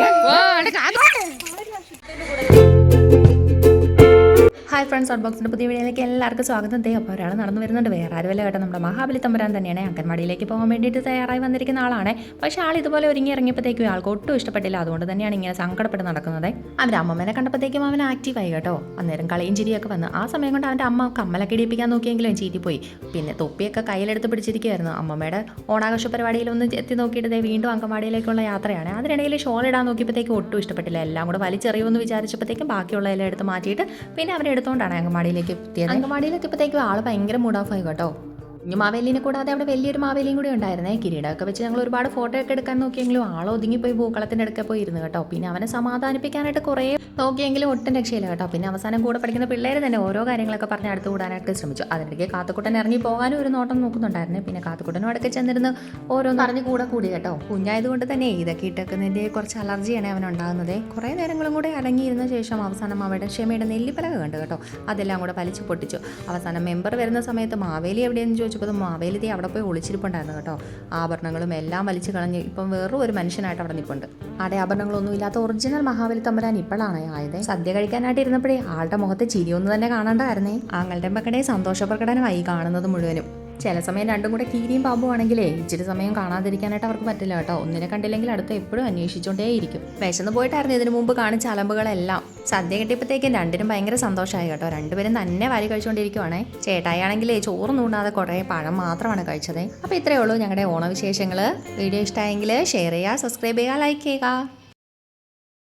哇！你干的 hi friends ബോക്സിന്റെ പുതിയ വീഡിയോയിലേക്ക് എല്ലാവർക്കും സ്വാഗതം. ദേ അപ്പോൾ ഒരാൾ നടന്നു വരുന്നുണ്ട്. വേറെ ആരുമല്ല കേട്ടോ. നമ്മുടെ മഹാബലി തമ്പുരാൻ തന്നെയാണ്. അംഗൻവാടിയിലേക്ക് പോകാൻ വേണ്ടിയിട്ട് തയ്യാറായി വന്നിരിക്കുന്ന ആളാണ്. പക്ഷേ ആൾ ഇതുപോലെ ഒരുങ്ങി ഇറങ്ങിയപ്പോഴത്തേക്കും ആൾക്ക് ഒട്ടും ഇഷ്ടപ്പെട്ടില്ല. അതുകൊണ്ട് തന്നെയാണ് ഇങ്ങനെ സങ്കടപ്പെട്ട് നടക്കുന്നത്. അവന്റെ അമ്മമ്മനെ കണ്ടപ്പോഴത്തേക്കും അവൻ ആക്റ്റീവായി കേട്ടോ. അന്നേരം കളിയും ചിരിയൊക്കെ വന്ന്. ആ സമയം കൊണ്ട് അവന്റെ അമ്മ കമ്മലൊക്കെ ഇടിപ്പിക്കാൻ നോക്കിയെങ്കിലും ചീറ്റിപ്പോയി. പിന്നെ തൊപ്പിയൊക്കെ കയ്യിലെടുത്ത് പിടിച്ചിരിക്കുമായിരുന്നു അമ്മമ്മയുടെ ഓണാഘോഷ പരിപാടിയിലൊന്ന് എത്തി നോക്കിയിട്ട് വീണ്ടും അംഗൻവാടിയിലേക്കുള്ള യാത്രയാണ്. അതിനിടയിൽ ഷോൾ ഇടാൻ നോക്കിയപ്പോഴത്തേക്കും ഒട്ടും ഇഷ്ടപ്പെട്ടില്ല. എല്ലാം കൂടെ വലിച്ചെറിയുമെന്ന് വിചാരിച്ചപ്പോഴത്തേക്കും ബാക്കിയുള്ള എല്ലാം എടുത്ത് മാറ്റിയിട്ട് പിന്നെ അവരെ എടുത്തുകൊണ്ടാണ് അങ്കമാടിയിലേക്ക് എത്തിയത്. അങ്കമാടിയിലെത്തിയപ്പോഴത്തേക്കും ആൾ ഭയങ്കര മൂഡ് ഓഫ് ആയി കേട്ടോ. ഇനി മാവേലിനെ കൂടാതെ അവിടെ വലിയൊരു മാവേലിയും കൂടി ഉണ്ടായിരുന്നേ. കിരീടമൊക്കെ വെച്ച് ഞങ്ങൾ ഒരുപാട് ഫോട്ടോ ഒക്കെ എടുക്കാൻ നോക്കിയെങ്കിലും ആളൊതുങ്ങി പോയി പൂക്കളത്തിന്റെ അടുക്ക പോയി ഇരുന്ന് കേട്ടോ. പിന്നെ അവനെ സമാധാനിപ്പിക്കാനായിട്ട് കുറേ നോക്കിയെങ്കിലും ഒട്ടും രക്ഷയില്ല കേട്ടോ. പിന്നെ അവസാനം കൂടെ പഠിക്കുന്ന പിള്ളേർ തന്നെ ഓരോ കാര്യങ്ങളൊക്കെ പറഞ്ഞ് അടുത്ത് കൂടാനായിട്ട് ശ്രമിച്ചു. അതിനിടയ്ക്ക് കാത്തുക്കുട്ടൻ ഇറങ്ങി പോകാനും ഒരു നോട്ടം നോക്കുന്നുണ്ടായിരുന്നു. പിന്നെ കാത്തുക്കുട്ടനും അടുക്കെ ചെന്നിരുന്ന് ഓരോന്ന് പറഞ്ഞ് കൂടെ കൂടി കേട്ടോ. കുഞ്ഞായതുകൊണ്ട് തന്നെ ഇതൊക്കെ ഇട്ടേക്കുന്നതിന്റെ കുറച്ച് അലർജിയാണ് അവൻ ഉണ്ടാകുന്നത്. കുറേ നേരങ്ങളും കൂടെ അടങ്ങിയിരുന്ന ശേഷം അവസാനം അവരുടെ ക്ഷമയുടെ നെല്ലിപ്പലക കണ്ടു കേട്ടോ. അതെല്ലാം കൂടെ വലിച്ചു പൊട്ടിച്ചു. അവസാനം മെമ്പർ വരുന്ന സമയത്ത് മാവേലി എവിടെയെന്ന് ചോദിച്ചപ്പോൾ അത് ദേ അവിടെ പോയി ഒളിച്ചിരിപ്പുണ്ടായിരുന്നു കേട്ടോ. ആഭരണങ്ങളും എല്ലാം വലിച്ചു കളഞ്ഞ് ഇപ്പം വേറൊരു ഒരു മനുഷ്യനായിട്ട് അവിടെ നിൽപ്പുണ്ട് ആടെ ആഭരണങ്ങളൊന്നും ഇല്ലാത്ത ഒറിജിനൽ മഹാബലി തമ്പുരാൻ ഇപ്പോഴാണ് ആയത്. സദ്യ കഴിക്കാനായിട്ട് ഇരുന്നപ്പോഴേ ആളുടെ മുഖത്തെ ചിരിയൊന്നും തന്നെ കാണണ്ടായിരുന്നേ. ആങ്ങളുടെ മക്കളുടെ സന്തോഷ പ്രകടനമായി കാണുന്നത് മുഴുവനും. ചില സമയം രണ്ടും കൂടെ കീരിയും പാമ്പും ആണെങ്കിലേ ഇച്ചിരി സമയം കാണാതിരിക്കാനായിട്ട് അവർക്ക് പറ്റില്ല കേട്ടോ. ഒന്നിനെ കണ്ടില്ലെങ്കിൽ അടുത്ത് എപ്പോഴും അന്വേഷിച്ചുകൊണ്ടേയിരിക്കും. വിശന്ന് പോയിട്ടായിരുന്നു ഇതിനു മുമ്പ് കാണിച്ച അലമ്പുകളെല്ലാം. സദ്യ കിട്ടിയപ്പോഴത്തേക്കും രണ്ടിനും ഭയങ്കര സന്തോഷമായി കേട്ടോ. രണ്ടുപേരും തന്നെ വാരി കഴിച്ചുകൊണ്ടിരിക്കുവാണേ. ചേട്ടായാണെങ്കിലേ ചോറ് നൂണ്ടാതെ കുറേ പഴം മാത്രമാണ് കഴിച്ചത്. അപ്പോൾ ഇത്രയേ ഉള്ളൂ ഞങ്ങളുടെ ഓണവിശേഷങ്ങൾ വീഡിയോ ഇഷ്ടമായെങ്കിൽ ഷെയർ ചെയ്യുക സബ്സ്ക്രൈബ് ചെയ്യുക ലൈക്ക് ചെയ്യുക.